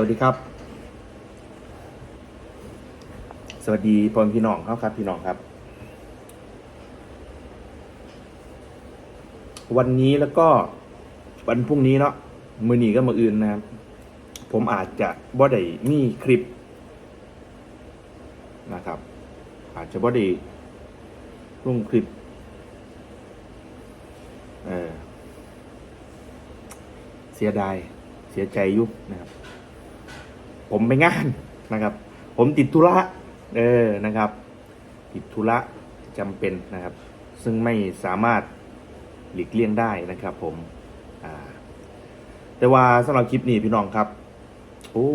วัสดีครับ สวัสดีพ่อมพี่น้องครับครับ พี่น้องครับ วันนี้แล้วก็วันพรุ่งนี้เนาะมือหนีก็มาอื่นนะครับ ผมอาจจะบ่ได้มีคลิปนะครับ อาจจะบ่ได้ลงคลิปเออเสียดายเสียใจยุนะครับ ผมไปงานนะครับ ผมติดธุระเออนะครับ ติดธุระจำเป็นนะครับ ซึ่งไม่สามารถหลีกเลี่ยงได้นะครับ ผมอ่าแต่ว่าสำหรับคลิปนี้พี่น้องครับโอ้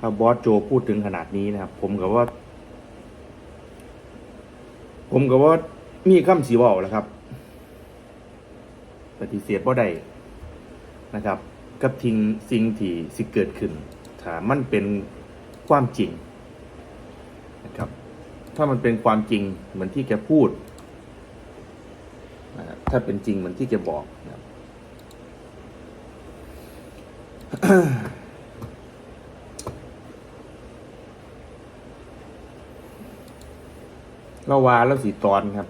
ถ้าบอสโจพูดถึงขนาดนี้นะครับ ผมกับว่า ผมกับว่ามีคำสีว่าแล้วครับปฏิเสธว่าได้นะครับ กับทิ้งสิ่งที่สิเกิดขึ้น ถ้ามันเป็นความจริงนะครับ ถ้ามันเป็นความจริงเหมือนที่แกพูดนะครับถ้าเป็นจริงเหมือนที่แกบอกนะครับเราวาแล้วสีตอนครับ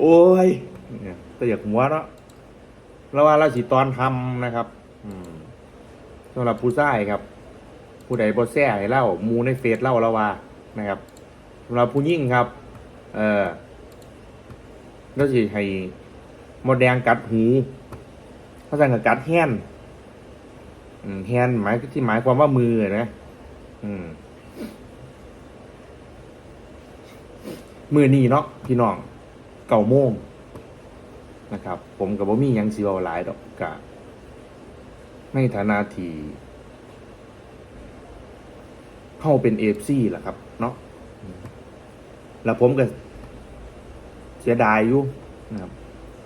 โอ้ยแต่อยากหัวเนาะ เราว่าเราสีตอนทำนะครับ อืมสำหรับผู้ชายครับ ผู้ใดบ่แซ่ให้เล่ามูในเฟซเล่าเราว่านะครับสำหรับผู้ยิ่งครับ เออแล้วสิให้หมดแดงกัดหูเขาสั่งกับกัดแฮนอืมแฮนหมายที่หมายความว่ามือนะอืมมือนี้เนาะพี่น้องเก่าโมง นะครับ ผมกับว่มียังสิเวาหลายดอกกะในฐานะที่เข้าเป็นเอฟซีแหละครับ เนาะแล้วผมก็เสียดายอยู่นะครับ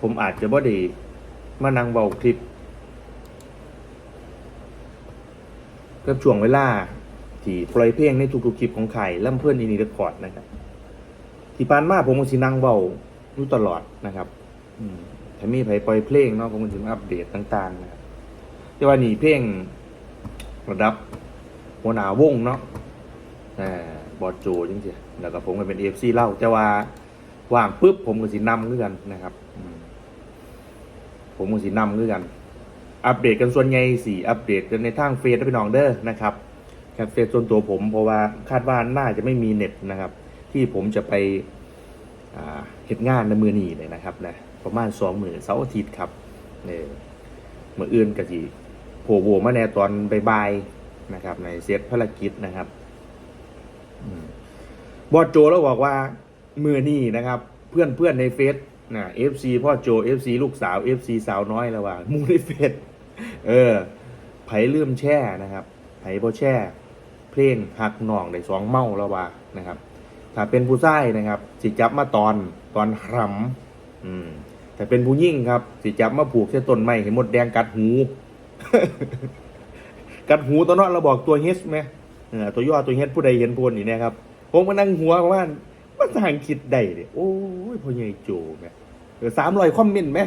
ผมอาจจะบ่ได้มานั่งเบาคลิปกับช่วงเวลา ที่ปล่อยเพลงในทุกๆคลิปของใครล่ำเพื่อนอินีเรคคอร์ดนะครับ ที่ผ่านมาผมก็สินั่งเบาอยู่ตลอดนะครับ ถ้ามีไผปล่อยเพลงเนาะผมก็สิมาอัปเดตต่างๆนะครับแต่ว่านี่เพลงระดับหัวหน้าวงเนาะแต่บอดโจจริงๆแล้วก็ผมก็เป็นเอฟซีเล่าแต่ว่าว่างปุ๊บผมก็สินำด้วยกันนะครับ ผมก็สินำด้วยกัน อัปเดตกันส่วนใหญ่สี่อัปเดตกันในทางเฟซพี่น้องเด้อนะครับแค่เฟซส่วนตัวผมเพราะว่าคาดว่าน่าจะไม่มีเน็ตนะครับ ที่ผมจะไปเหตุงานในมือนีเลยนะครับนะ ประมาณสองหมื่นเสาร์อาทิตย์ครับเนี่ยมืออื่นกะทีโผล่โผล่มาแน่ตอนบ่ายๆนะครับ ในเซตภารกิจนะครับบอสโจแล้วบอกว่ามือนี่นะครับ เพื่อนเพื่อนในเฟซนะเอฟซีพ่อโจเอฟซีลูกสาวเอฟซีสาวน้อยแล้วว่ามูในเฟซเออไผ่เลื่อมแช่นะครับไผ่บ่แช่ เพลงหักหน่องในสองเมาแล้วว่านะครับ ถ้าเป็นผู้ชายนะครับ สิจับมาตอนตอนหรำอืม แต่เป็นผู้ยิ่งครับ สิจับมาผูกเส้นต้นไม้เห็นมดแดงกัดหู กัดหูตัวเนาะเราบอกตัวเฮสไหมตัวย่อตัวเฮสผู้ใดเห็นพวกนี่นะครับผมมานั่งหัวว่ามันทางคิดได้เนี่ยโอ้ยพ่อใหญ่โจแม่สามร้อยคอมเมนต์ไหม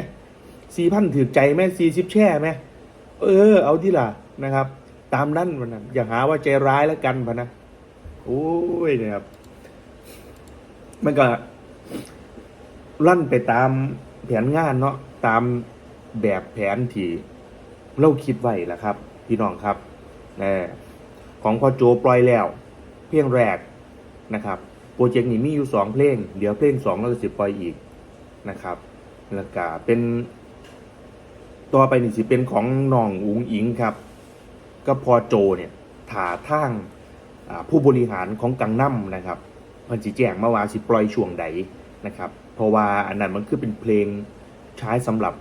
สี่พันถือใจไหมสี่สิบแช่ไหมเออ เอาที่ล่ะนะครับ ตามนั้นวันะอย่าหาว่าใจร้ายแล้วกันพะนะโอ้ยเนะครับ มันก็ลั่นไปตาม แผนงานเนาะตามแบบแผนที่เราคิดไว้แหละครับ พี่น้องครับแน่ของพอโจปล่อยแล้ว เพลงแรกนะครับโปรเจกต์นี้มีอยู่สองเพลง เดี๋ยวเพลงสองเราจะสิปล่อยอีกนะครับแล้วก็เป็นต่อไปนี่สิเป็นของน้องอุ๋งอิงครับ ก็พอโจเนี่ยถาทางผู้บริหารของกังนัมนะครับพิ่นสิแจ้งมาว่าสิปล่อยช่วงใดนะครับ เพราะว่าอันนั้นมันคือเป็นเพลงใช้สำหรับ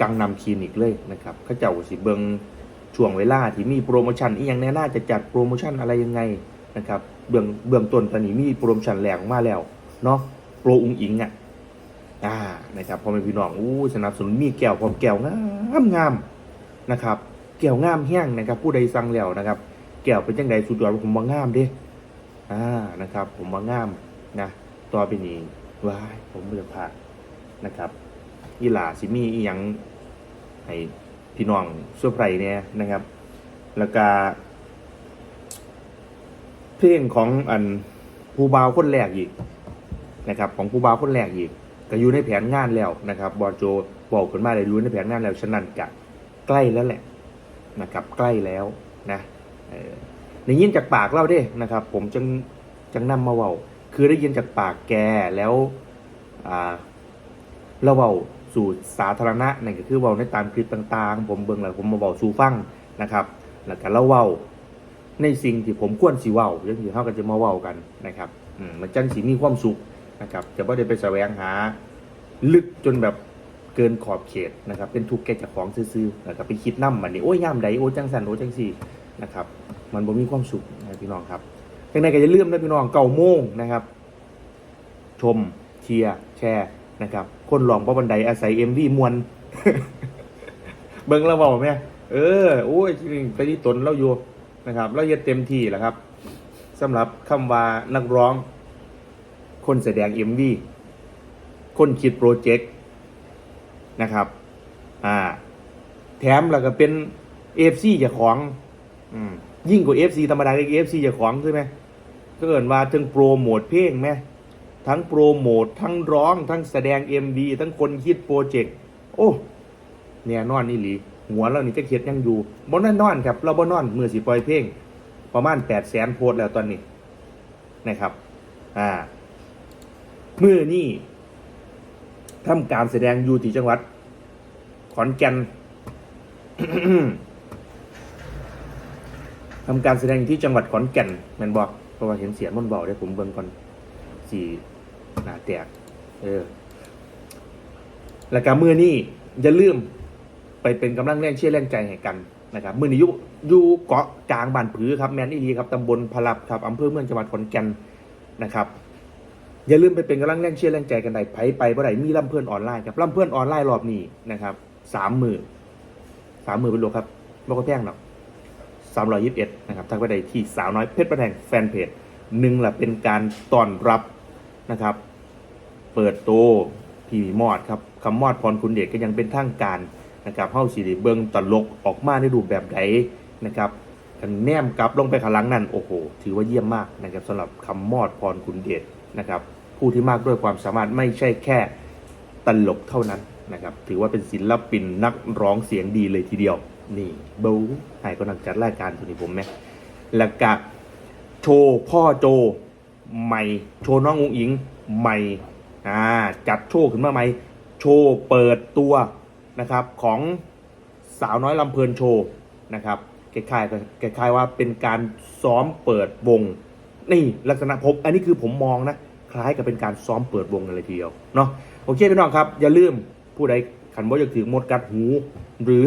กังนำคลินิกเลยนะครับเขาเจ้าสิเบิงช่วงเวลาที่มีโปรโมชั่นอีกอย่างแน่น่าจะจัดโปรโมชั่นอะไรยังไงนะครับเบื้องเบื้องต้นตอนนี้มีโปรโมชั่นแรงมาแล้วเนาะโปรอุงอิงอะอ่านะครับพอเป็นพี่น้องอู้สนับสนุนมีแก้วพร้อมแก้วงามงามนะครับแก้วงามแห้งนะครับ ผู้ใดสั่งแล้วนะครับ แก้วเป็นจังใดสุดยอดผมว่างามเด้อ่านะครับ ผมว่างามนะต่อไปนี้ ว้ายผมเบื่อผ่านนะครับอีหลาสิมีอีหยังให้พี่น้องสื้อไพรเนี่ยนะครับ แล้วก็เพลงของอันผู้บาวคนแรกอีกนะครับ ของผู้บาวคนแรกอีกก็อยู่ในแผนงานแล้วนะครับบอโจบอกขึ้นมาเลยอยู่ในแผนงานแล้วฉะนั้นกะใกล้แล้วแหละนะครับ ใกล้แล้วนะเออได้ยินจากปากเล่าเด้นะครับ ผมจังจังนำมาเว้า คือได้ยินจากปากแกแล้วเราเว้าสู่สาธารณะนั่นก็คือเว้าในตามคลิปต่างๆ ผมเบิ่งแล้วผมมาเว้าสู่ฟังนะครับ แล้วก็เราเว้าในสิ่งที่ผมควรสิเว้าเรื่องที่เขาก็จะมาเว้ากันนะครับมันจังสีมีความสุขนะครับจะไม่ได้ไปแสวงหา ลึกจนแบบเกินขอบเขตนะครับ เป็นทุกข์แก่จ้าของซื่อๆนะครับไปคิดน้ำมันนี่โอ้ยย่ามใดโอ้จังสันโอ้จังสี่นะครับ มันบ่มีความสุขนะพี่น้องครับ ยังไงก็อย่าลืมนะพี่น้องเก่าโมงนะครับ ชมเชียร์แชร์นะครับ คนหลองป้าบันไดอาศัยเอ็มวีมวน เบิ่งแล้วบอกไหมเออโอ้ยไปที่ตนเราอยู่นะครับเราเย็ดเต็มที่แหละครับสำหรับคำว่านักร้อง คนแสดงเอ็มวีคนคิดโปรเจกต์นะครับอ่าแถมแล้วก็เป็นเอฟซีเจ้าของ อืมยิ่งกว่าเอฟซีธรรมดาเอฟซีเจ้าของใช่ไหม ก็เกิดว่าทั้งโปรโมทเพลงไหมทั้งโปรโมททั้งร้อง ทั้งแสดง MV ทั้งคนคิดโปรเจกต์โอ้เนี่ยนอนนี่หลีหัวเรานี่ก็เคียดยังอยู่บ่นนอนครับ เราบนนอนมือสีปล่อยเพลงประมาณแปดแสนโพสแล้วตอนนี้นะครับ อ่าเมื่อนี่ทำการแสดงอยู่ที่จังหวัด ขอนแก่นทำการแสดงอยู่ที่จังหวัดขอนแก่นแมนบอก เพราะว่าเห็นเสียงมันเบาได้ผมเบิ่งก่อนสี่หนาแตก เออ แล้วก็มือนี่อย่าลืมไปเป็นกำลังแรงเชื่อแรงใจให้กันนะครับมือนี้อยู่อยู่เกาะกลางบ้านผือครับแมนอีรีครับตำบลพลับครับอำเภอเมืองจังหวัดขอนแก่นนะครับอย่าลืมไปเป็นกำลังแรงเชื่อแรงใจกันได้ไผไปบ่ได้มีลำเพื่อนออนไลน์ครับลำเพื่อนออนไลน์รอบนี้นะครับสามหมื่นสามหมื่นเป็นโลครับบ่ก็แพงหรอก สามร้อยยิบเอ็ดนะครับทักไปได้ที่สาวน้อยเพชรประแดงแฟนเพจหนึ่งละเป็นการต้อนรับนะครับ เปิดโตพี่มอดครับคำมอดพรคุณเดชก็ยังเป็นทางการนะครับเฮาสิได้เบิงตลกออกมาในรูปแบบใดนะครับกันแนมกลับลงไปขลังนั่นโอ้โหถือว่าเยี่ยมมากนะครับสำหรับคำมอดพรคุณเดชนะครับผู้ที่มากด้วยความสามารถไม่ใช่แค่ตลกเท่านั้นนะครับถือว่าเป็นศิลปินนักร้องเสียงดีเลยทีเดียว นี่เบลให้ก็นักจัดรายการตัวนี้ผมไหมแล้วก็โชว์พ่อโจใหม่ โชว์น้องอุ้งอิงใหม่อ่าจัดโชว์ขึ้นมาใหม่ โชว์เปิดตัวนะครับของสาวน้อยลำเพลินโชว์นะครับคล้ายๆคล้ายๆว่าเป็นการซ้อมเปิดวง นี่ลักษณะผมอันนี้คือผมมองนะคล้ายกับเป็นการซ้อมเปิดวงกันเลยทีเดียวเนาะโอเคพี่น้องครับ อย่าลืมผู้ใดขันบ่อยากถือมดกัดหู หรือ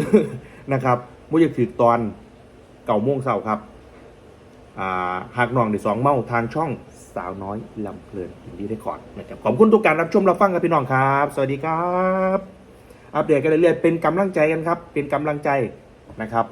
นะครับบ่อยากถือตอนเก่าโมงเสาร์ครับาหากน้องในสองเมาทางช่องสาวน้อยลำเพลินอินดี้ได้ก่อนนะครับขอบคุณทุกการรับชมรับฟังกับพี่น้องครับ สวัสดีครับ อัปเดตกันเรื่อยๆเป็นกำลังใจกันครับ เป็นกำลังใจนะครับ